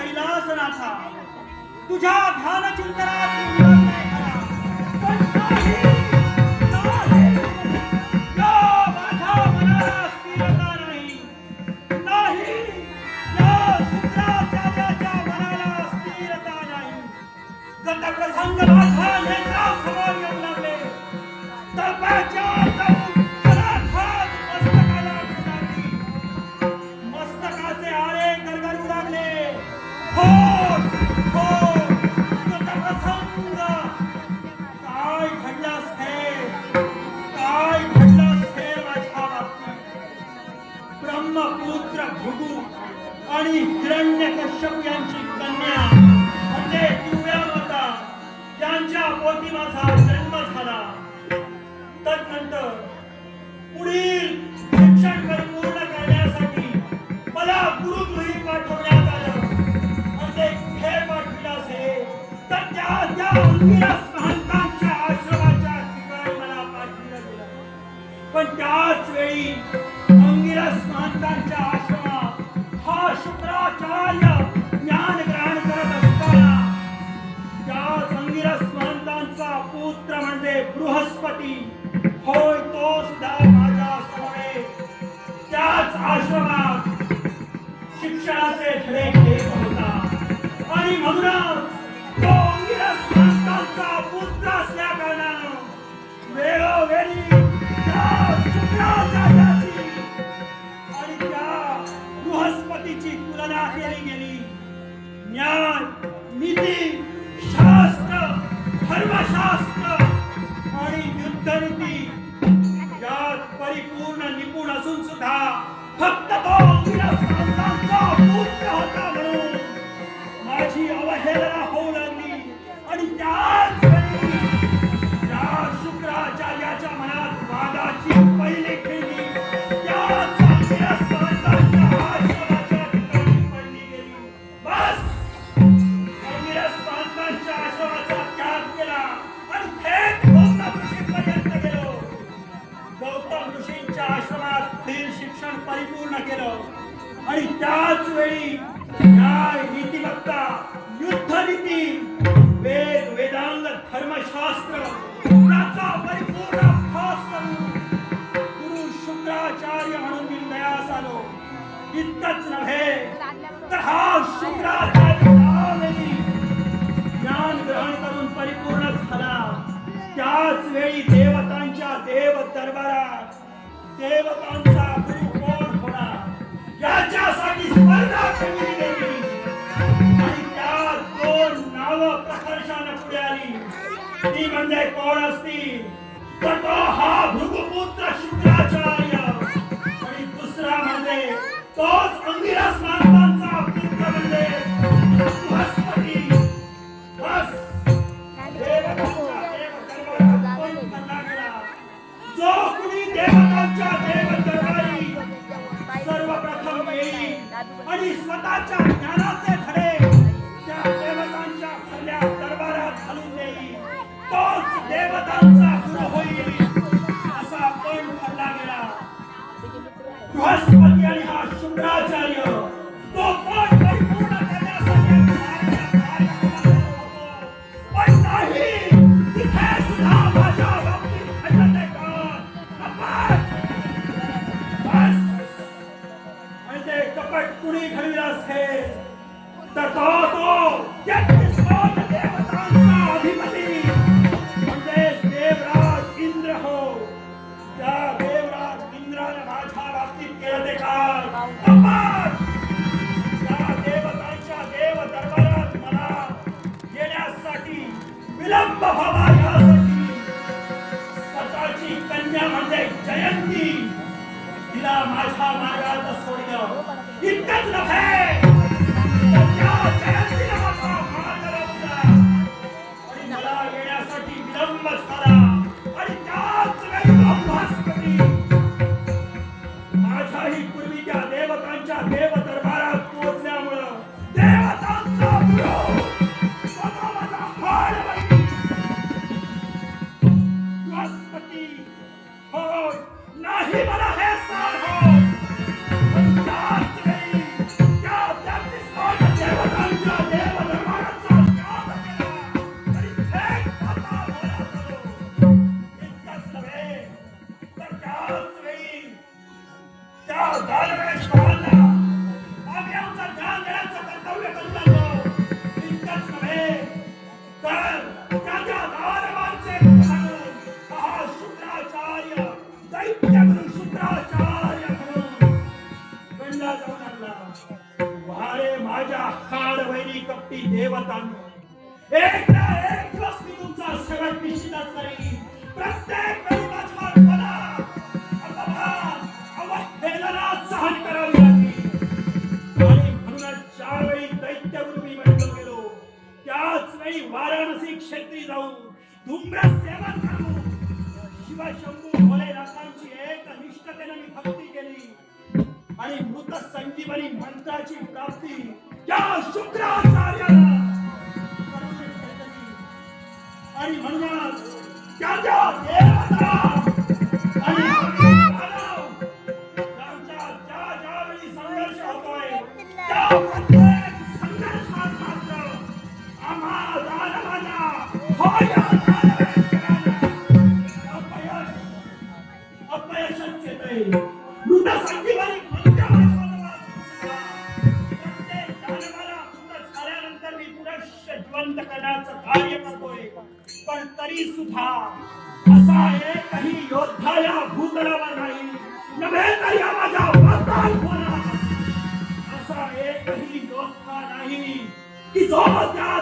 कैलासनाथा। तुझ्या ध्यान आणि हिरण्य कश्यप यांची कन्या. म्हणजे दिव्या माता त्यांच्या पोटी माझा जन्म झाला. तदनंतर पुढील शिक्षण परिपूर्ण करण्यासाठी मला गुरुगृही पाठवण्यात आलं. म्हणजे हे कुठे पाठविलास हे तर त्या त्या अंगिरस महंतांच्या आश्रमाच्या ठिकाणी मला पाठविलं गेलं. पण त्याच वेळी अंगिरस महंतांच्या बृहस्पती होय तो सुद्धा माझ्यासमोर त्याच आश्रमात शिक्षणाचे धडे घेत होता. आणि म्हणूनच यात निपुण असून सुद्धा फक्त तो अंगिरस पुत्र होता म्हणून माझी अवहेलना होऊ लागली. आणि त्याच आश्रमात शिक्षण परिपूर्ण केलं. आणि त्याच वेळी न्याय नीतिमत्ता युद्धनीती वेद वेदांग धर्मशास्त्र याचा परिपूर्ण अभ्यास करून गुरु शुक्राचार्य म्हणून मी दयास आलो इतकंच नव्हे तर हा शुक्राचार्य ज्ञान ग्रहण करून परिपूर्ण झाला. त्याच वेळी देवतांच्या देव दरबारात देवतांचा गुरु कोण होणार. याच्यासाठी स्पर्धा ठेवली गेली. आणि त्या दोन नाव प्रकर्षानं पुढे आली. ती म्हणजे कोण असतील तर तो हा भृगुपुत्र शुक्राचार्य. आणि दुसरा म्हणजे तोच लंब व्हावा स्वतःची कन्या म्हणजे जयंती. तिला माझ्या मार्गात सोडलं. इतकंच नव्हे. एक ना एक दिवस मी तुमचा सेवक निश्चितच करीन. प्रत्येक वेळी मला सहन करावी लागली. आणि म्हणूनच ज्यावेळी गेलो. त्याच वेळी वाराणसी क्षेत्री जाऊन धुम्र सेवन करून शिवशंभू भोलेनाथांची एक निष्ठतेने मी भक्ती केली. आणि मृत संजीवनी मंत्राची प्राप्ती त्या शुक्राचार्याला. आणि म्हणूनच त्याच्या देवता आणि त्यांच्या ज्या ज्यावेळी संघर्ष होतोय त्या प्रत्येक संघर्षात मात्र आम्हा दानवांना होय अपयश अपयशच येतंय. मृत संजीवनी मंत्रावर जिवंत करण्याचं कार्य करतोय. पण तरी सुद्धा असा एकही योद्धा या भूतलावर नाही. नव्हे तर या माझ्या वाताल असा एकही योद्धा नाही की जो त्या